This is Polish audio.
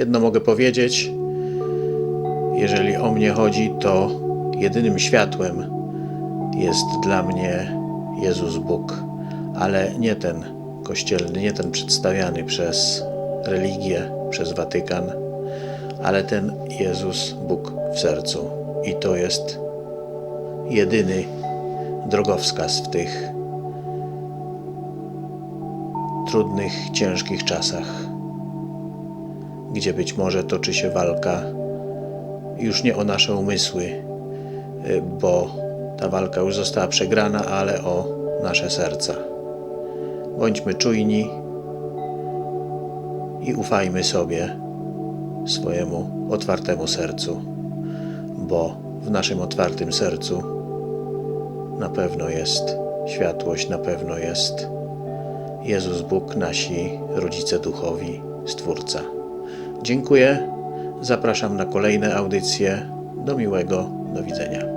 jedno mogę powiedzieć. Jeżeli o mnie chodzi, to jedynym światłem jest dla mnie Jezus Bóg, ale nie ten kościelny, nie ten przedstawiany przez religię, przez Watykan, ale ten Jezus Bóg w sercu. I to jest jedyny drogowskaz w tych trudnych, ciężkich czasach, gdzie być może toczy się walka już nie o nasze umysły, y, bo ta walka już została przegrana, ale o nasze serca. Bądźmy czujni i ufajmy sobie, swojemu otwartemu sercu, bo w naszym otwartym sercu na pewno jest światłość, na pewno jest Jezus Bóg, nasi rodzice duchowi, Stwórca. Dziękuję. Zapraszam na kolejne audycje. Do miłego. Do widzenia.